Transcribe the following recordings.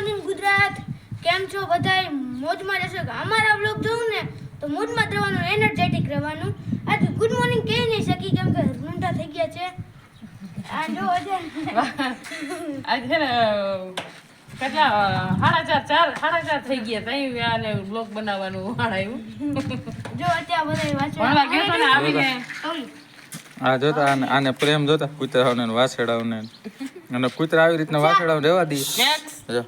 Morning Gujarat. કેમ છો બધાય? મોજમાં રહેશો કે અમારા બ્લોગ જોઉં ને તો મોજમાં જ રહેવાનું એનર્જેટિક રહેવાનું. આજે ગુડ મોર્નિંગ કહી નહીં શકી કેમ કે રૂંઢા થઈ ગયા છે. આ જો આજે. છે ને કેટલા સાડા ચાર ચાર સાડા ચાર થઈ ગયા. તઈ આને બ્લોગ બનાવવાનું વાળાયું. જો અત્યારે બધા ભણવા ગયો તો ને આવીને? આ જોતા. આને આને પ્રેમ જોતા કૂતરાઓને ને વાછડાઓને અને કૂતરા આવી રીતના વાછડાઓને રહેવા દઈએ જો.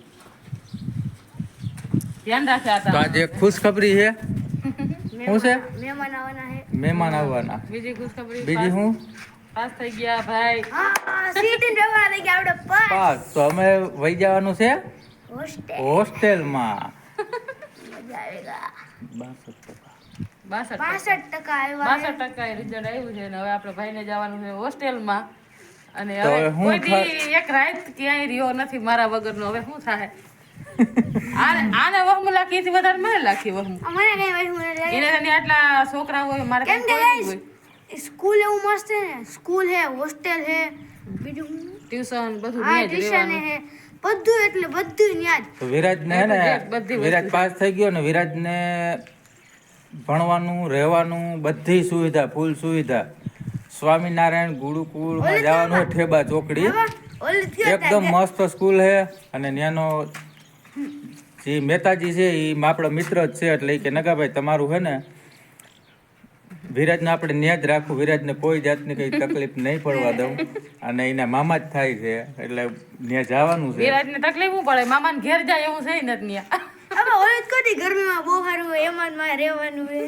ધ્યાન રાખ્યા હતા. આજે ખુશખબરી છે. શું છે? મહેમાન આવવાના છે. મહેમાન આવવાના. બીજી ખુશખબરી બીજી હું? પાસ થઈ ગયા ભાઈ. હા સીટી રવા લઈ ગયા આપણે પાસ. પાસ. તો અમે વહી જવાનું છે? હોસ્ટેલ. હોસ્ટેલમાં. મજા આવેગા બાસઠ ટકા. બાસઠ પાસઠ ટકા આવ્યા બાસઠ ટકા રિઝલ્ટ આવ્યું છે અને હવે આપણે ભાઈને જવાનું છે હોસ્ટેલમાં. અને હવે કોઈ એક રાત ક્યાંય રહ્યો નથી મારા વગરનો. હવે શું થાય? આને આને વહમ લાખી એથી વધારે મને લાખી વહમ? અમારે કઈ વહમ લાગે. એને તને આટલા છોકરા હોય મારે કેમ કે સ્કૂલ એવું મસ્ત છે ને. સ્કૂલ હે હોસ્ટેલ હે બીજું ટ્યુશન બધું હા ટ્યુશન હે. બધું એટલે બધું જ તો વિરાજને હે ને વિરાજ પાસ થઈ ગયો ને વિરાજને ભણવાનું રહેવાનું બધી સુવિધા ફૂલ સુવિધા. સ્વામિનારાયણ ગુરુકુળમાં જવાનું ઠેબા ચોકડી. એકદમ મસ્ત સ્કૂલ હે અને ત્યાંનો જે મહેતાજી છે એ આપણા મિત્ર જ છે એટલે કે નગાભાઈ તમારું છે ને વિરાજને આપણે ન્યા જ રાખવું વિરાજને કોઈ જાતની કઈ તકલીફ નહીં પડવા દઉં. અને એના મામા જ થાય છે એટલે ત્યાં જવાનું છે. વિરાજને તકલીફ શું પડે? મામાને ઘેર જાય એવું છે ને ન્યા હવે ઓલી જ ગરમીમાં બહુ સારું એમાં માં રહેવાનું હે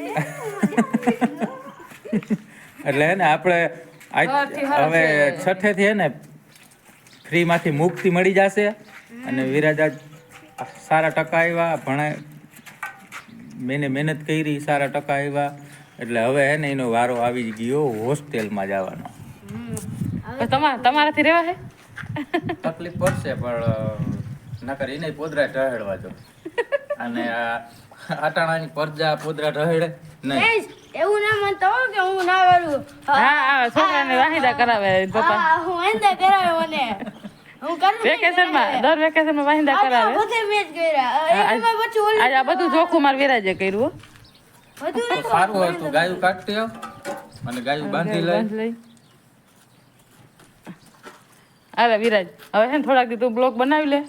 એટલે હે ને આપણે હવે છે. છઠ્ઠેથી હે ને ફ્રીમાંથી મુક્તિ મળી જશે. અને વિરાજ આજ સારા ટકા આવ્યા ભણે મેને મહેનત કરી સારા ટકા આવ્યા એટલે હવે હે ને એનો વારો આવી ગયો હોસ્ટેલમાં જવાનો. તો તમારાથી રહેવા હે? તકલીફ પડશે પણ નકર એને પોદરા ઢહેડવા જો અને આ આટાણાની પરજા પોદરા ઢહેડે નહીં. એવું ના માનતા હો કે હું ના વાળું. હા હા છોકરાને વાહિદા કરાવે પપ્પા. હું એંદા કરાવે મને. વેકેશનમાં દર વેકેશનમાં વાહિદા કરાવે? બધે મેચ કર્યા. હા, આજ- એમાં પછી ઓલી આજે આ બધું ચોખ્ખું માર વિરાજે કર્યું હો. બધું તો સારું હોય તો ગાયું કાઢતી આવ અને ગાયું બાંધી લઈ. અરે વિરાજ હવે છે ને થોડાક દી તું બ્લોક બનાવી લે.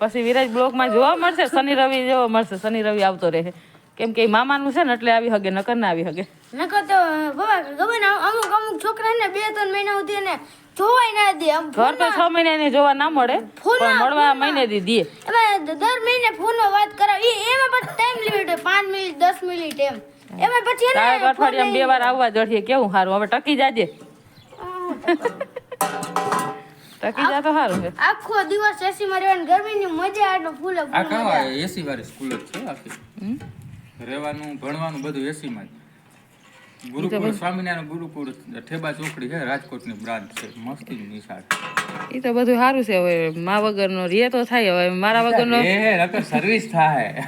પછી વિરાજ બ્લોગમાં જોવા મળશે શનિ રવિ જોવા મળશે શનિ રવિ આવતો રહે. કેમ કે મામાનું છે ને એટલે આવી હગે નકર ના આવી હગે. નકર તો બાબા ખબર ને અમુક અમુક છોકરાને બે ત્રણ મહિના સુધી ને જોવાય ના દે. આમ ઘર તો છ મહિના ને જોવા ના મળે ફોનમાં- પણ મળવા મહિને દી દે. એમાં દર મહિને ફોનમાં વાત કરાવી ઈ- એમાં પણ ટાઈમ લિમિટ હોય પાંચ મિનિટ દસ મિનિટ એમ. એમાં પછી એને અઠવાડિયામાં બે વાર આવવા જોઈએ કેવું સારું? હવે ટકી જાજે. ટકી જા તો સારું છે. આખો દિવસ એસી માં રહેવાની ગરમીની મજા આટલો ફૂલ આ કવા એસી વાળી સ્કૂલ જ છે આખી. હમ? રહેવાનું ભણવાનું બધું એસીમાં જ. ગુરુકુળ સ્વામિનારાયણ ગુરુકુળ ઠેબા ચોકડી છે રાજકોટની બ્રાન્ચ છે. મસ્તી નિશાળ. એ તો બધું સારું છે હવે. મા વગરનો રે તો થાય હવે. મારા વગરનો એ સર્વિસ થાય.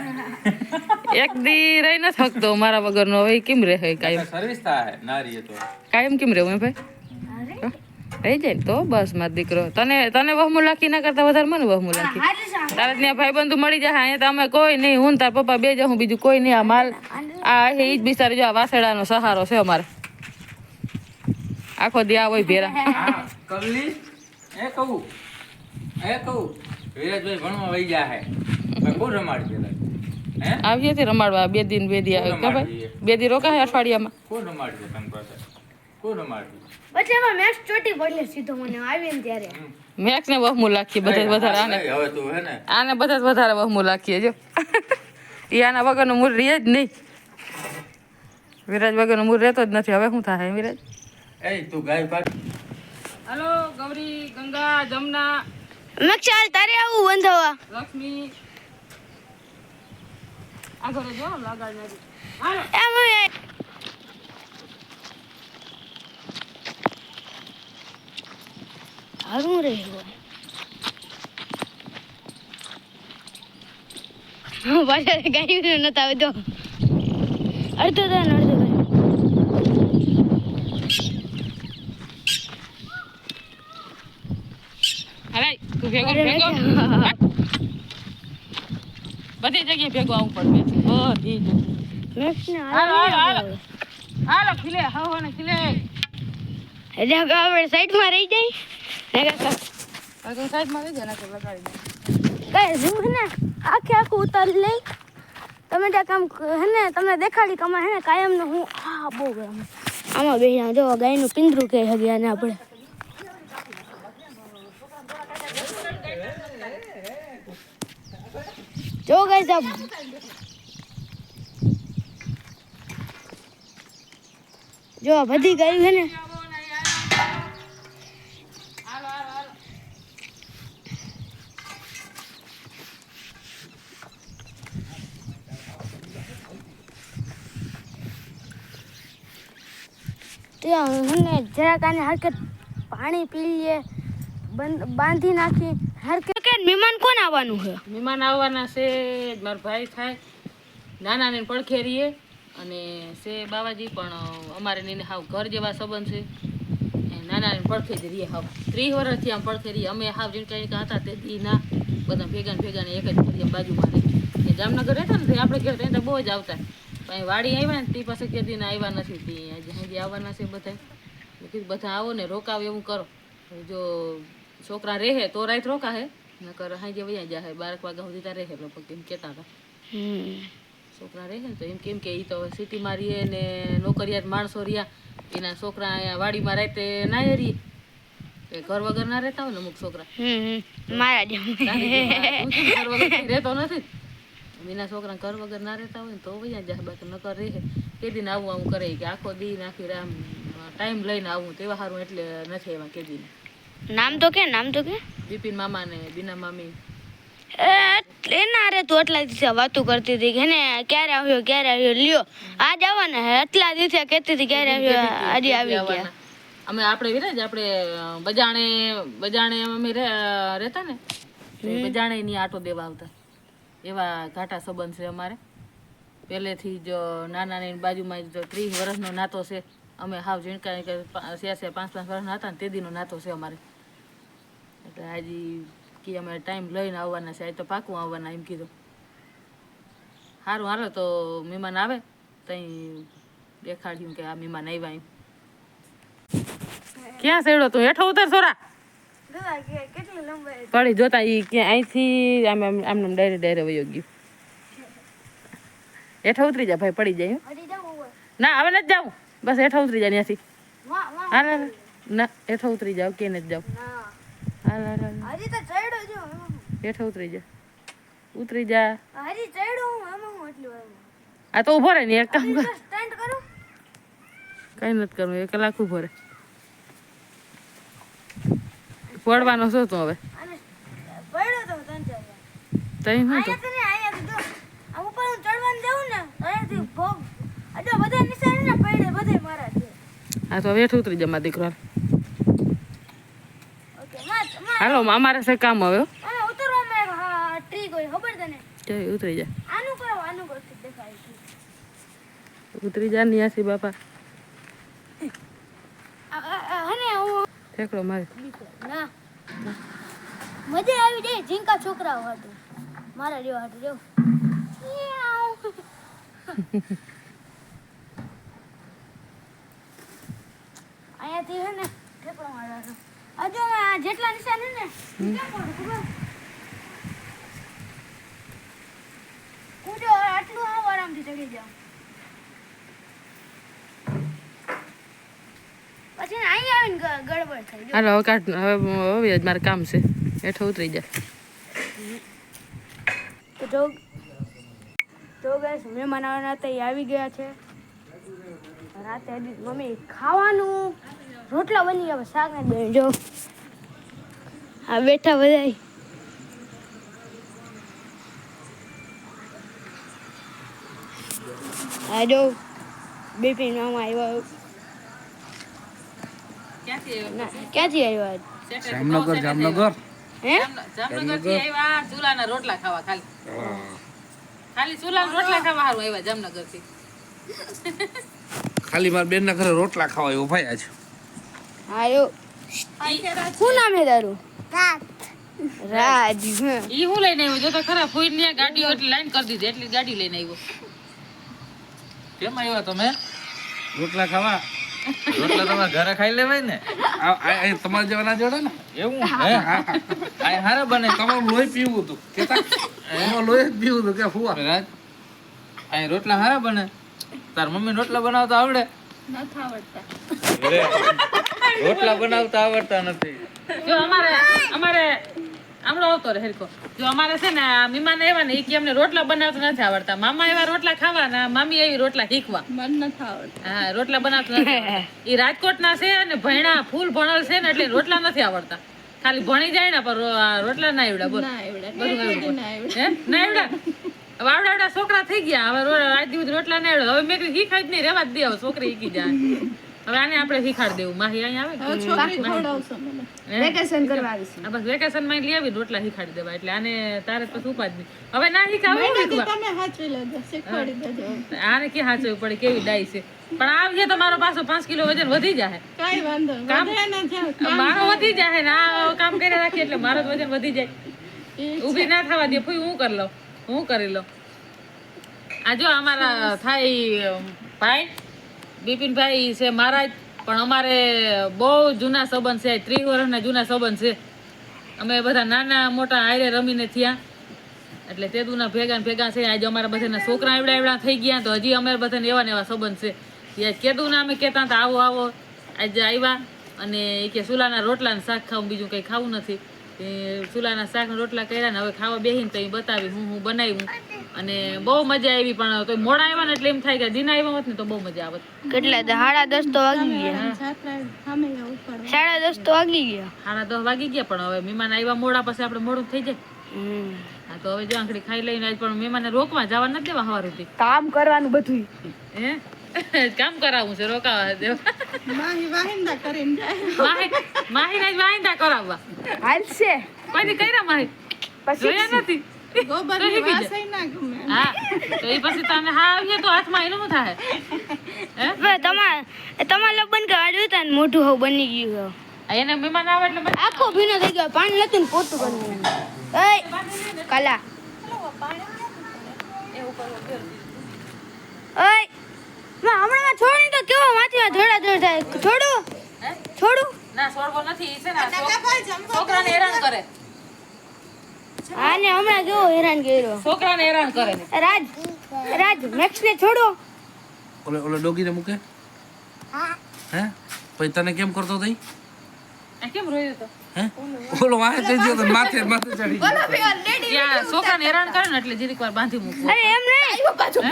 એક દી રહી ન થકતો મારા વગરનો. હવે કેમ રહે કાયમ? સર્વિસ થાય ના રહીએ તો. કાયમ કેમ રહેવું હે? ભાઈ? રહી જાય તો બસ મારો દીકરો. તને તને વહમુ લાખી ના કરતા વધારે મને વહમુ લાખી. તારે ત્યાં ભાઈ બંધુ મળી જાય અહીંયા તો અમે કોઈ નહીં. હું તાર પપ્પા બે જાઉં બીજું કોઈ નહીં. આ માલ આ એ જ બિચારી જો આ વાસેડાનો સહારો છે અમારે. આખો દી આ હોય ભેરા. હા, કવલી એ કહું એ કહું વિરાજભાઈ ભણવા વહી ગયા હે. કોણ રમાડશે તારે? આવીએ છીએ રમાડવા બે દિન બે દી આવે. કે ભાઈ? બે દી રોકાય અઠવાડિયામાં. કોણ રમાડશે તને પાસે કોણ રમાડશે? પછી એમાં મેચ ચોટી પડલે સીધો મને આવીને ત્યારે. મેક્સ ને વહમું લાખીએ બધા વધારે આને હવે તું હે ને આને બધા વધારે વહમું લાખીએ જો. એ આના વગરનું મૂળ રહે જ નહીં. વિરાજ વગરનું મૂળ રહેતો જ નથી. હવે શું થાય વિરાજ? એ તું ગાય પાક હલો ગૌરી ગંગા જમના. નક્ષાલ તારે આવું બંધાવા લક્ષ્મી. આગળ જો લગાડ એમ હવે હારું રે પાછળ ગાયું નતા અડધો તો અડધો તું નથી. બધી જગ્યાએ ભેગો આવવું પડે બધી જગ્યાએ હાલો ખીલે હા હા ને ખીલે એટલે હવે સાઈડમાં રહી જાય ને ને? આખે આખું ઉતારી લઈ. તમે ત્યાં કામ હે ને તમને દેખાડી કે આમાં હે ને કાયમનો હું આ બહુ ગરમ આમાં બે જો ગાયનું પિંજરું કહી હગી આને આપણે. જો ગાય સાહેબ. જો બધી ગાયું છે ને ત્યાં મને જરાક આને હરકત પાણી પી લઈએ બાંધી નાખી હરકત કે મહેમાન કોણ આવવાનું છે? મહેમાન આવવાના છે મારો ભાઈ થાય. નાના ને પડખેરીએ અને છે બાવાજી પણ અમારે ને એને હાવ ઘર જેવા સંબંધ છે. નાના ને પડખે જ રહીએ હાવ. ત્રીસ વર્ષથી આમ પડખે રહીએ. અમે હાવ જેમ કંઈક હતા તે દી ના બધા ભેગા ભેગાને ભેગા ને એક જ ફરી બાજુમાં રહી એ જામનગર રહેતા ને આપણે ઘેર ત્યાં તો બહુ જ આવતા. પણ વાડી આવ્યા ને તે પાસે કે ને આવ્યા નથી તે આજે હાજી આવવાના છે બધા કીધું બધા આવો ને રોકાવ એવું કરો જો છોકરા રહે તો રાત રોકા હે નકર હાજે વયા જાય બારક વાગ્યા સુધી ત્યાં રહે લગભગ એમ કહેતા હતા છોકરા રહે ને તો એમ કેમ કે એ તો સિટીમાં રહીએ ને નોકરિયાત માણસો રહ્યા એના છોકરા અહીંયા વાડીમાં રાતે ના રહીએ ઘર વગર ના રહેતા હોય ને અમુક છોકરા મારા હું ઘર વગર રહેતો નથી એના છોકરા ઘર વગર ના રહેતા હોય ને તો વયા જાય બાકી નકર રહે. કેદી ને આવું આવું કરે કે આખો દી નાખી આમ ટાઈમ લઈને આવું તેવા સારું એટલે નથી એવા કેદીને નામ તો કે નામ તો કે. બિપિન મામા ને બીના મામી. એના અરે તું એટલા દિવસે વાતું કરતી હતી કે ક્યારે આવ્યો ક્યારે આવ્યો લ્યો. આજ આવવાના હે એટલા દિવસે કહેતી હતી ક્યારે આવ્યો આજે આવી ગયા. અમે આપણે વિરાજ આપણે બજાણે બજાણે અમે રહે- રહેતા ને? બજાણે ની આટો દેવા આવતા. એવા ઘાટા સંબંધ છે અમારે. પહેલેથી જ નાના ની બાજુમાં જ ત્રીસ વર્ષનો નાતો છે. અમે હાવ ઝીણકા છે પાંચ પાંચ વર્ષના હતા ને તે દીનો નાતો છે અમારે. એટલે આજે કે અમે ટાઈમ લઈને આવવાના છે આજે તો પાકું આવવાના એમ કીધું. સારું હાલો તો મહેમાન આવે, તઈ દેખાડ્યું કે આ મહેમાન આવ્યા એમ. ક્યાં સેડો તું? હેઠો ઉતર, સોરા. પડી જોતા ઈ ક્યાં અહીંથી આમ આમ આમ ડાયરે ડાયરે વયો ગયું. હેઠા ઉતરી જા ભાઈ પડી જાય હો. ના હવે નથી જાઉં બસ હેઠા ઉતરી જાય ત્યાંથી હાલ ના હેઠા ઉતરી જાવ કે નથી જાવ હેઠા ઉતરી જા. ઉતરી જા. હું હું આ તો ઊભો રહે ને એક કામ કર. કઈ નથી કરવું એક કલાક ઊભો રહે. પડવાનો શું તું હવે. તઈ શું તો. ઉપર હું ચડવાનું જાઉં ને અહીંયાથી ભોગ. આ બધા નિશાન ને પડે બધે મારા છે. આ તો હવે ઉતરી જા મારા દીકરો હાલ. અમારે છે કામ હવે હો. ઉતરવામાં હા ટ્રીક હોય ખબર તને? ઉતરી જા. આનું કરો આનું કરો દેખાય ઉતરી જા ન્યાસી બાપા. હને હું ઠેકડો મારે. ના. મજા આવી જાય. ઝીંકા છોકરાઓ હતું મારા જેવા હતું જો. અહીંયાથી છે ને ઠેકડો જેટલા નિશાન ને કૂદો, આટલું આવ આરામથી ચડી જાવ પછી ને આવીને ગડબડ થઈ હાલો હવે કાઢ હવે હવે જ મારે કામ છે. હેઠો ઉતરી જા. તો જો તો ગાઈસ મહેમાન આવવાના હતા એ આવી ગયા છે. રાતે મમ્મી ખાવાનું રોટલા બની ગયા શાક ને બન્યું જો. આ બેઠા બધા. આ જો બિપિન મામા આવ્યો. ક્યાંથી આવ્યા? જામનગર જામનગર? હે? જામનગરથી આવ્યા ચૂલાના રોટલા ખાવા ખાલી. ખાલી ચૂલાના રોટલા ખાવા હારું આવ્યા જામનગરથી ખાલી મારા બેનના ઘરે રોટલા ખાવા આવ્યો ભાઈ આજ. આયો શું નામ હે તારું? રાજ. ઈ હું. લઈને આવ્યો? જો તો ખરા ફૂઈ ની ગાડી એટલી લાઈન કરી દીધી એટલી ગાડી લઈને આવ્યો. કેમ આવ્યા તમે? રોટલા ખાવા? રોટલા તમારા ઘરે ખાઈ લેવાય ને? તમારે આ- આ તમારા જેવા ના જોડે ને? એવું? હે આ હારા બને. તમારું લોહી પીવું હતું. કેતા તમારું લોહી જ પીવું હતું. કે ફુવા રાજ. આ રોટલા હારા બને. તાર મમ્મી રોટલા બનાવતા આવડે? રોટલા બનાવતા આવડતા નથી. જો અમારે અમારે આમળો આવતો રહે હેરકો જો અમારે છે ને આ મહેમાન આવ્યા ને એ કે અમને રોટલા બનાવતા નથી આવડતા. મામા એવા રોટલા ખાવાના મામી એવી રોટલા શીખવા. હા રોટલા બનાવતા નથી એ રાજકોટના છે અને ભણ્યા ફૂલ ભણલ છે ને એટલે રોટલા નથી આવડતા. ખાલી ભણી જાય ને પણ રોટલા ના આવડ્યા બોલ. બધું ના આવડ્યા હવે આવડા. છોકરા થઈ ગયા હવે આજ દિવસ રોટલા ના આવડે. હવે મેં શીખાય જ નહીં રેવા જ દે હવે છોકરી શીખી જાય. હવે આને આપણે શીખાડ દેવું. માહી અહીંયા આવે વેકેશન કરવા આવીશું. બસ વેકેશનમાં લઈ આવી રોટલા શીખાડી દેવા. એટલે આને તારે પછી નહીં હવે ના શીખાવે? હું. શીખવા આને કે હાચવી પડે? કેવી ડાઈ છે? પણ આવજે તમારો મારો પાછો પાંચ કિલો વજન વધી જાય કામ મારો વધી જાય ને આ કામ કરી રાખીએ એટલે મારો વજન વધી જાય. ઊભી ના થવા દે ફુઈ હું કરી લઉં? હું કરી લઉં? આ જો અમારા થાય ભાઈ બિપિનભાઈ છે મારા પણ અમારે બહુ જૂના સંબંધ છે, ત્રીસ વર્ષના જૂના સંબંધ છે. અમે બધા નાના મોટા હારે રમીને થયા. એટલે તે દુના ભેગા ભેગા છે આજે અમારા બધાના છોકરા એવડા એવડા થઈ ગયા તો હજી અમારા બધાને એવા ને એવા સંબંધ છે. ત્યાં કેદુના અમે કહેતા હતા, આવો આવો. આજે આવ્યા અને એ કે સુલાના રોટલા ને શાક ખાવું, બીજું કંઈ ખાવું નથી. એ સુલાના શાક ને રોટલા કર્યા ને હવે ખાવા બેહીને તો એ બતાવી હું હું બનાવ્યું. અને બહુ મજા આવી પણ તો મોડા આવ્યા ને એટલે એમ થાય કે જીના આવ્યા હોત ને તો બહુ મજા આવત. કેટલા સાડા દસ તો વાગી ગયા. સાડા દસ તો વાગી ગયા. સાડા દસ વાગી ગયા પણ હવે મહેમાન આવ્યા મોડા પછી આપણે મોડું થઈ જાય. હા તો હવે જો આંખડી ખાઈ લઈને આજ પણ મહેમાન રોકવા જવા નથી દેવા સવાર સુધી કામ કરવાનું બધું હે? કામ કરાવવું છે રોકાવા દેવા માહી માહી ને જ વાહિંદા કરાવવા. હાલશે. કોઈને કર્યા માહી? જોયા નથી? તો શીખી જા. હા તો એ પછી તને હા આવીએ તો હાથમાં એનું શું થાય? હે? હવે તમારે તમારે બંધ તા મોઢું હવે બની ગયું છે. એને મહેમાન આવે એટલે આખો ભીનો થઈ ગયો. પાણી ને પોતું બન્યું એય કલા. ઓય. માં હમણાં છોડી તો કેવો વાંચવા ધોડા ધોડ થાય? છોડું? છોડું? ના છોડવો નથી છે ને છોકરાને હેરાન કરે. આને હમણાં કેવો હેરાન કર્યો. છોકરાને હેરાન કરે રાજ રાજ મેક્સ ને છોડો. ઓલે ઓલે ડોગીને મૂકે. હા. હે? પછી તને કેમ કરતો તઈ? ઓલો વાહે થઈ ગયો માથે માથે ચડી ગયો. ત્યાં છોકરાને હેરાન કરે ને એટલે જીરીક વાર બાંધી મૂકવું. અરે એમ નહીં.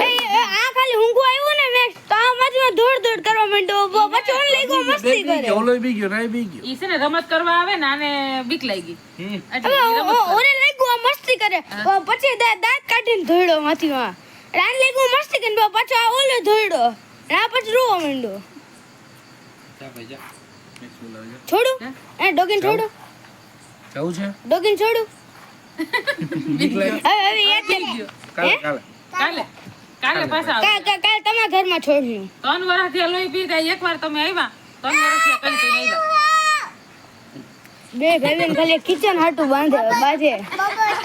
એ, એ, આ ખાલી ઊંઘું આવ્યું ને મેક્સ તો આ બાજુમાં દોડ દોડ કરવા માંડ્યો. પછી ઓન લઈ ગયો મસ્તી કરે. ઓલો બી ગયો ના બી ગયો. ઈ છે ને રમત કરવા આવે ને આને બીક લાગી. એટલે ઓને લઈ ગયો આ મસ્તી કરે. પછી દાંત કાઢીને ધોયડો માથીમાં. રાન લઈ ગયો મસ્તી કરીને પાછો આ ઓલો ધોયડો. રા પછી રોવા માંડ્યો. જા ભાઈ જા. છોડું. એ ડોગીન છોડું. જવું છે? ડોગીન છોડું. હવે હવે એક કાલે કાલે. કાલે. કાલે પાછા કાલે. કાલે તમારા ઘરમાં છોડ્યું ત્રણ વર્ષથી લોહી પીતા એકવાર તમે આવ્યા ત્રણ વર્ષથી કઈ કઈ આવ્યા બે ભાઈ બેન ખાલી કિચન હાટું બાંધે બાંધે.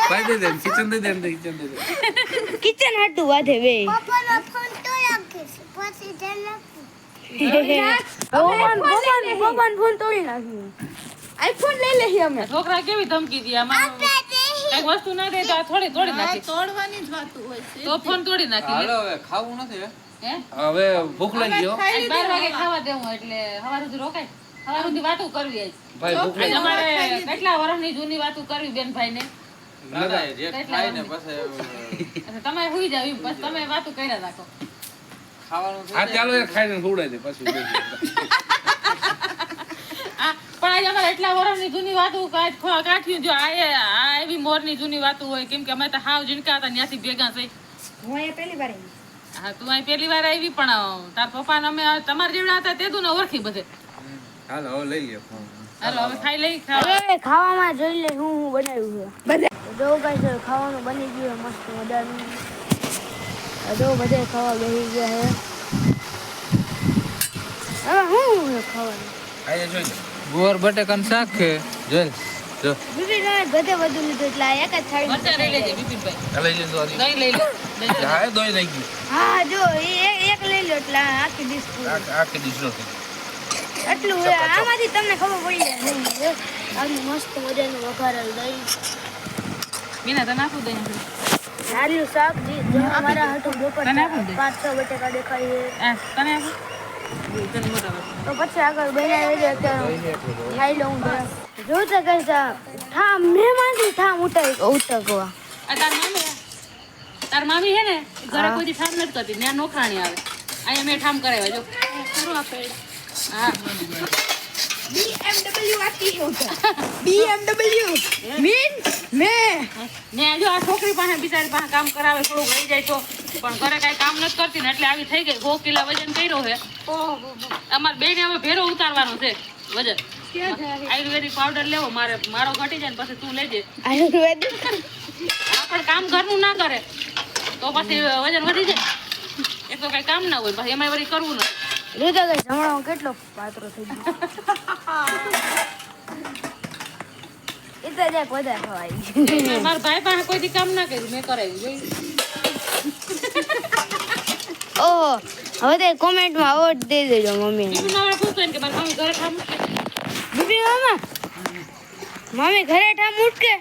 ભાઈ દે કિચન દે દે કિચન દે દે કિચન હાટું બાંધે બે. ભગવાન ભગવાન ભગવાન ફોન તોડી નાખ્યું આઈફોન લઈ લઈએ અમે. છોકરા કેવી ધમકી દી આમાં? કંઈક વસ્તુ ના દે તો આ થોડી તોડી નાખી. તો ફોન તોડી નાખી હાલો હવે ખાવું નથી હે? હે? હવે ભૂખ લાગી ગયો આજ બાર વાગે ખાવા દેવું એટલે સવાર સુધી રોકાય. સવાર સુધી વાતું કરવી ભાઈ ભૂખ લાગી. અમારે કેટલા વર્ષની જૂની વાતો કરવી બેન ભાઈ ને ના ના જે ખાય ને પછી તમે સુઈ જાવ તમે વાતું કર્યા રાખો. ખાવાનું હા ચાલો એ ખાઈને સુવડાવી દે પછી. આ પણ આજે અમારે એટલા વર્ષની જૂની વાતું કાઢ્યું જો આ એવી મોરની જૂની વાતું હોય કેમ કે અમે તો હાવ જીણકા હતા ત્યાંથી ભેગા થઈ. હું અહીંયા પહેલી વાર હા તું અહીં પહેલી વાર આવી પણ તાર પપ્પા ને અમે તમારા જેવડા હતા તે તું ને ઓળખી બધે. હાલો હવે લઈ લે હાલો હવે ખાઈ લઈ ખાવા. ખાવામાં જોઈ લે હું હું બનાવ્યું છે. જો ગાઈસ ખાવાનું બની ગયું મસ્ત મજાનું. આ જો બધે ખાવા બેસી ગયા છે હવે હું ખાવાનું? ખાઈએ જોઈ લે ગુવાર બટેકાનું શાક છે. જોઈ જો. તમે બધે વધુ લીધું એટલે આ એક જ થાળી મરચાં લઈ લેજે બિપિનભાઈ લઈ લેજો. દહીં લઈ લો હા દોઈ લઈ ગયું હા જો એ એક- લઈ લો એટલે આખી ડીશ પૂરી. આ આ કે એટલું હોય. આમાંથી તમને ખબર પડી જાય નહીં. આનું મસ્ત મજાનું વઘારેલ દહીં. મીના તને આપું દહીં. નારિયેળ શાક જે જો અમારા હાટું બપોર? પાંચ છ બટેકા દેખાય છે. તો પછી આગળ બનાવી દે અત્યારે ખાઈ લઉં જરા. જો તો કઈ ઠામ મહેમાનથી ઠામ ઉતારી ઉતરવા. તાર મામી હે? તાર મામી હે ને? ઘરે કોઈ દી ઠામ નથી કરતી ત્યાં નોખાણી આવે. અહીંયા મેં ઠામ કરાવ્યા જો. પૂરું આપે. હા. BMW આખી BMW મીન? મે? ને જો આ છોકરી પાસે બિચારી પાસે કામ કરાવે થોડું રહી જાય તો. પણ ઘરે કાંઈ કામ નથી કરતી ને એટલે આવી થઈ ગઈ. સો કિલો વજન કર્યો છે. અમારે બેને હવે ભેરો ઉતારવાનો છે. વજન. આયુર્વેદિક પાવડર લેવો મારે મારો ઘટી જાય ને પછી તું લેજે. આયુર્વેદિક? આ પણ કામ ઘરનું ના કરે. તો પછી વજન વધી જાય. એક તો કઈ કામ ના હોય. પછી એમાં વળી કરવું નથી. જો તો જમણો કેટલો પાત્રો થઈ ગયો. એ તો જ્યાંક વધારે ખવાય. મારા ભાઈ પાસે કોઈ કામ ના કર્યું મેં કરાવ્યું જોઈ ઓહો હવે તે કોમેન્ટમાં અવોર્ડ દઈ દેજો મમ્મી કે મારી મમ્મી ઘરે મૂકે? બીબી મામા મમ્મી ઘરે ઠામ ઉઠકે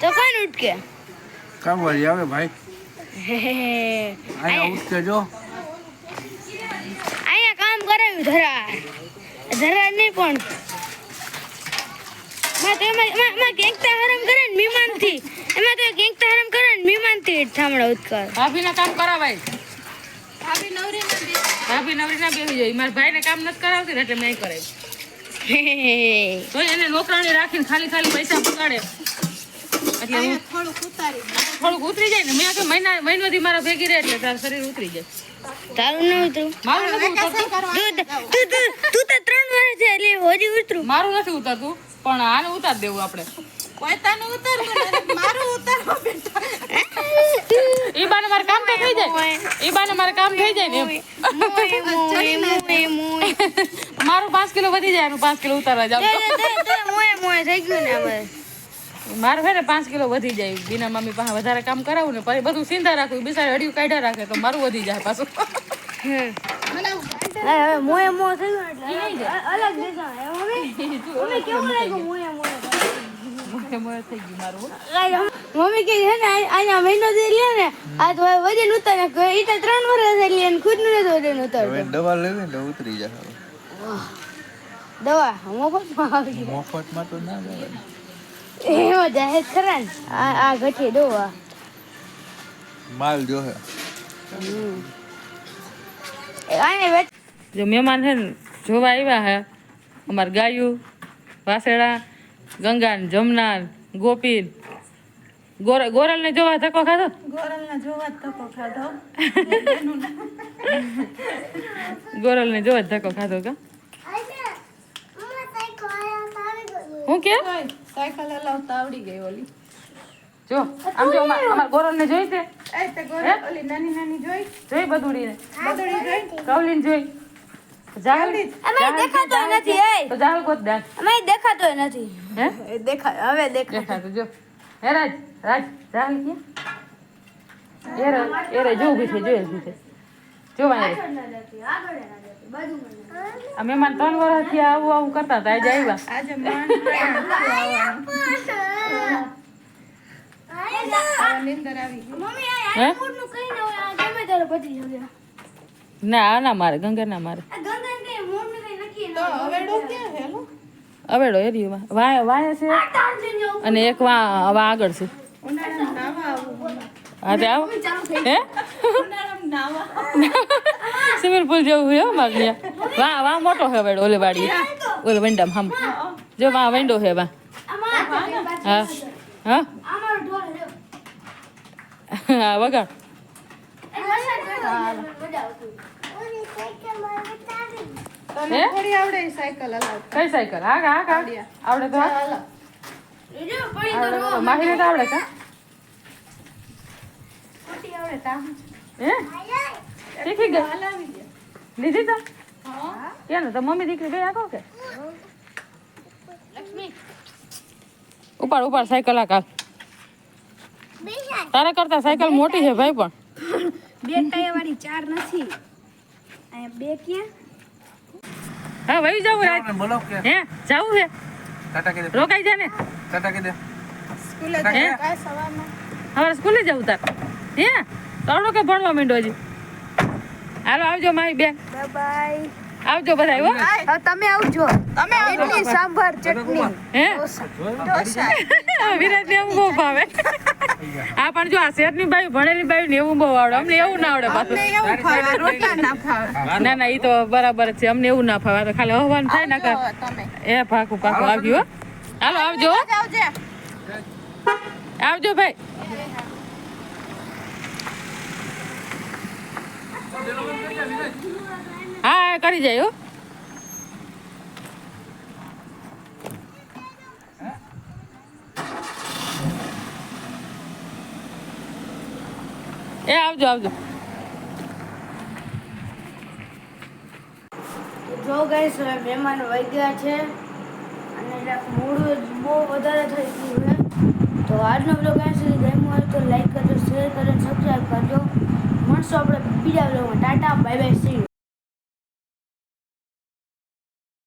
તો કોણ ઉઠકે કામ વાળી આવે ભાઈ. અહીંયા ઉઠકે જો. કરાવ્યું ધરા. ધરા નહીં પણ માં તો એમાં એમાં કેંકતા હરામ કરે ને મીમાનથી. એમાં તો કેંકતા હરામ કરે ને મીમાનથી ઠામડા ઉત્કર ભાભીના કામ કરાવાય. ભાભી નવરી ના ભાભી નવરી ના જાય. મારા ભાઈને કામ નથી કરાવતી એટલે મેં કરાવ્યું. તો એને નોકરાણી રાખીને ખાલી ખાલી પૈસા બગાડે એટલે હું થોડુંક ઉતરી જાય ને મેં આખે મહિના મહિનોથી મારા ભેગી રહે એટલે તારું શરીર ઉતરી જાય. તારું ન ઉતરું. મારું નથી ઉતરતું. તું તું તું તું તો ત્રણ વર્ષ છે એટલે હજી ઉતરું. મારું નથી ઉતરતું પણ આને ઉતાર દેવું આપણે. ઈ બાને મારે કામ તો થઈ જાય. ઈ બાને મારે કામ થઈ જાય ને મારું પાંચ કિલો વધી જાય એનું પાંચ કિલો ઉતારવા જાવ મોએ મોય થઈ ગયું ને હવે. મારું છે ને પાંચ કિલો વધી જાય. બીના મમ્મી પાસે વધારે કામ કરાવું ને પછી બધું સીધા રાખું બિચારી હડિયું કાઢ્યા રાખે તો મારું વધી જાય પાછું. હમ. હવે હવે મોય મોય થઈ ગયું ને એટલે અ- અલગ દિશા હવે મમ્મી કે છે ને આ- અહીંયા મહિનો જે લે ને આ તો વજન ઉતારે. એ તો ત્રણ વર્ષ લે ને ખુદનું નથી વજન ઉતારતો દવા લેવી ને ઉતરી જાય દવા આવી ગઈ. મફતમાં તો ના એમાં જાહેર ખરા ને આ આ ગઠી દવા માલ જો હે. આને જો મહેમાન છે ને જોવા આવ્યા હે. અમાર ગાયું વાસેડા ગંગા ને ગોરલ ને જોવા ધક્કો ખાધો? ગોરલ ને જોવા ધક્કો ખાધો. ગોરલ ને જોવા ધક્કો ખાધો કા? હું કે? સાયકલ હલાવતા આવડી ગઈ ઓલી. જો આમ જો અમાર અમાર ગોરલ ને જોઈ તે એ તે ગોરલ ઓલી નાની નાની જોઈ? જોઈ બધુડી ને બધુડી જોઈ? કવલીન જોઈ? અમે દેખાતો નથી એ. તો જાહલ ગોત દે અમે દેખાતો નથી. હે? દેખા હવે દેખા દેખાતું જો. હે રાજ? રાજ જાહલ ક્યાં? હેરા રે એ રે જો ઊભી છે જો છે. જો અમે આ મહેમાન ત્રણ વર્ષથી આવું આવું કરતા હતા આજે આવ્યા. માનનું કઈ ન મારે ગંગા ના મારે. અવેડો એરિયો વાય વાય છે અને એક વા આગળ છે. હા તે આવો હે? સ્વિમિંગ પુલ જેવું છે મારે ત્યાં વા વા મોટો છે વેડો ઓલે વાડી. ઓલે વંડામ હમ. જો વા વંડો છે વા હા હા? હા વગાડ. તને આવડે સાયકલ કઈ સાયકલ? હા હા હા. આવડે. તો આવડે માહિતી તો આવડે કા આવડે તામ હે? શીખી ગઈ લીધી તો? હા. ક્યાં તો મમ્મી દીકરી ગયા કહો કે? ઉપાડ ઉપાડ સાયકલ આ કાલ. તારા કરતા સાયકલ મોટી છે ભાઈ પણ. બે ટાયર વાળી ચાર નથી. અહીંયા બે ક્યાં? હા વહી જવું રાત. બોલો કે. હે જાવું છે? ટાટા કે દે. રોકાઈ જા ને. ટાટા કે દે. સ્કૂલે હે? સવારમાં. હવે સ્કૂલે જવું તાર. હે? તરણો કે ભણવા માંડો હજી. હાલો આવજો મારી બેન. બાય બાય આવજો બધા હો. તમે આવજો. તમે ઇડલી સાંભાર ચટણી. હે? ડોસા વિરાજ ને એવું બહુ ભાવે. આ પણ જો આ શેઠની બાઈ ભણેલી બાઈ ને એવું બહુ આવડે. અમને એવું ના આવડે પાછું. એવું ખાવા રોટલા ના ખાવા ના ના એ તો બરાબર છે. અમને એવું ના ફાવે તો ખાલી હવાન થાય ના કર એ પાકું પાકું આવ્યું હો. હાલો આવજો. આવજો ભાઈ. હા કરી જાય એ, આવજો આવજો. જો ગાઈસ મહેમાન વહી ગયા છે. અને મોડું બહુ વધારે થઈ ગયું છે. તો આજનો બ્લોગ અહીં સુધી ગમ્યો હોય તો લાઈક કરજો શેર કરજો સબસ્ક્રાઈબ કરજો. મળશું આપણે બીજા ટાટા બાય બાય સી